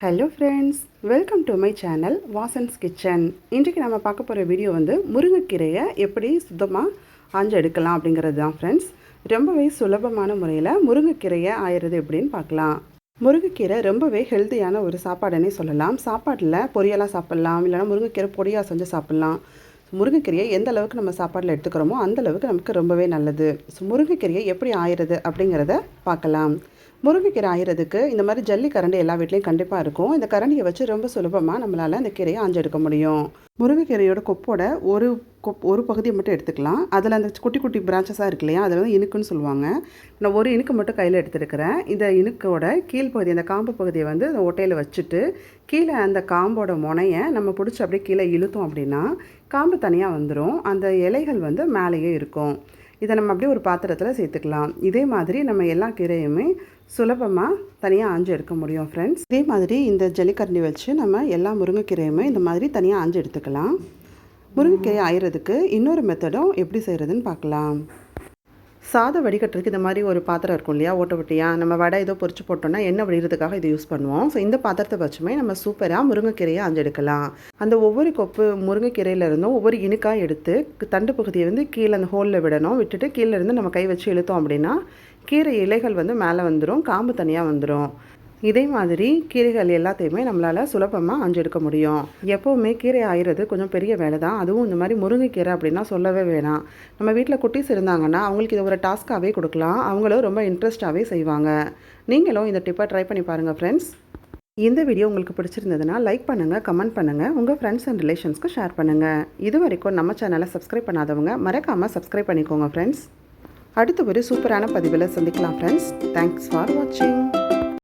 Hello friends welcome to my channel Vasans kitchen இன்றைக்கு நம்ம பார்க்க போகிற வீடியோ வந்து முருங்கைக்கீரையை எப்படி சுத்தமாக ஆஞ்சு எடுக்கலாம் அப்படிங்கிறது தான் ஃப்ரெண்ட்ஸ் ரொம்பவே சுலபமான முறையில் முருங்கைக்கீரையை ஆயிடுறது எப்படின்னு பார்க்கலாம். முருங்கைக்கீரை ரொம்பவே ஹெல்த்தியான ஒரு சாப்பாடுன்னே சொல்லலாம். சாப்பாட்டில் பொரியலாக சாப்பிட்லாம் இல்லைனா முருங்கைக்கீரை பொடியாக செஞ்சு சாப்பிட்லாம். முருங்கைக்கீரையை எந்த அளவுக்கு நம்ம சாப்பாட்டில் எடுத்துக்கிறோமோ அந்த அளவுக்கு நமக்கு ரொம்பவே நல்லது. ஸோ முருங்கைக்கீரையை எப்படி ஆயிடுறது அப்படிங்கிறத பார்க்கலாம். முருங்கைக்கீரை ஆயிரதுக்கு இந்த மாதிரி ஜல்லி கரண்டி எல்லா வீட்லேயும் கண்டிப்பாக இருக்கும். இந்த கரண்டியை வச்சு ரொம்ப சுலபமாக நம்மளால் அந்த கீரையை ஆஞ்செடுக்க முடியும். முருங்கைக்கீரையோட கொப்போட ஒரு கொப் ஒரு பகுதியை மட்டும் எடுத்துக்கலாம். அதில் அந்த குட்டி குட்டி பிரான்ச்சஸாக இருக்கு இல்லையா? அதில் வந்து இனுக்குன்னு சொல்லுவாங்க. நான் ஒரு இனுக்கு மட்டும் கையில் எடுத்துருக்கிறேன். இந்த இனுக்கோட கீழ்ப்பகுதி அந்த காம்பு பகுதியை வந்து அந்த ஒட்டையில் வச்சுட்டு கீழே அந்த காம்போட முனையை நம்ம பிடிச்சி அப்படியே கீழே இழுத்தோம் அப்படின்னா காம்பு தனியாக வந்துடும் அந்த இலைகள் வந்து மேலேயே இருக்கும். இதை நம்ம அப்படியே ஒரு பாத்திரத்தில் சேர்த்துக்கலாம். இதே மாதிரி நம்ம எல்லா கீரையுமே சுலபமாக தனியாக ஆஞ்சு எடுக்க முடியும் ஃப்ரெண்ட்ஸ் இதே மாதிரி இந்த ஜல்லிக்கரண்டி வச்சு நம்ம எல்லா முருங்கைக்கீரையுமே இந்த மாதிரி தனியாக ஆஞ்சு எடுத்துக்கலாம். முருங்கைக்கீரை ஆயிறதுக்கு இன்னொரு மெத்தடும் எப்படி செய்கிறதுன்னு பார்க்கலாம். சாதம் வடிகட்டுறதுக்கு இந்த மாதிரி ஒரு பாத்திரம் இருக்கும் இல்லையா ஓட்ட ஒட்டியாக நம்ம வடை ஏதோ பொறிச்சு போட்டோம்னா எண்ணெய் வடிகிறதுக்காக இதை யூஸ் பண்ணுவோம். ஸோ இந்த பாத்திரத்தை வச்சுமே நம்ம சூப்பராக முருங்கைக்கீரையை அஞ்செடுக்கலாம் அந்த ஒவ்வொரு கொப்பு முருங்கைக்கீரையிலிருந்தும் ஒவ்வொரு இனுக்காக எடுத்து தண்டு பகுதியை வந்து கீழே அந்த ஹோலில் விடணும். விட்டுட்டு கீழே இருந்து நம்ம கை வச்சு இழுத்தோம் அப்படின்னா கீரை இலைகள் வந்து மேலே வந்துடும் காம்பு தனியாக வந்துடும் இதே மாதிரி கீரைகள் எல்லாத்தையுமே நம்மளால் சுலபமாக அஞ்செடுக்க முடியும். எப்போவுமே கீரை ஆயிறது கொஞ்சம் பெரிய வேலை தான் அதுவும் இந்த மாதிரி முருங்கைக்கீரை அப்படின்னா சொல்லவே வேணாம். நம்ம வீட்டில் குட்டீஸ் இருந்தாங்கன்னா அவங்களுக்கு இதை ஒரு டாஸ்க்காகவே கொடுக்கலாம். அவங்களும் ரொம்ப இன்ட்ரெஸ்டாகவே செய்வாங்க. நீங்களும் இந்த டிப்பை ட்ரை பண்ணி பாருங்கள் ஃப்ரெண்ட்ஸ் இந்த வீடியோ உங்களுக்கு பிடிச்சிருந்ததுன்னா லைக் பண்ணுங்கள் கமெண்ட் பண்ணுங்கள் உங்கள் ஃப்ரெண்ட்ஸ் அண்ட் ரிலேஷன்ஸ்க்கு ஷேர் பண்ணுங்கள் இது வரைக்கும் நம்ம சேனலை சப்ஸ்கிரைப் பண்ணாதவங்க மறக்காமல் சப்ஸ்கிரைப் பண்ணிக்கோங்க ஃப்ரெண்ட்ஸ் அடுத்த ஒரு சூப்பரான பதிவில் சந்திக்கலாம் ஃப்ரெண்ட்ஸ் தேங்க்ஸ் ஃபார் வாட்சிங்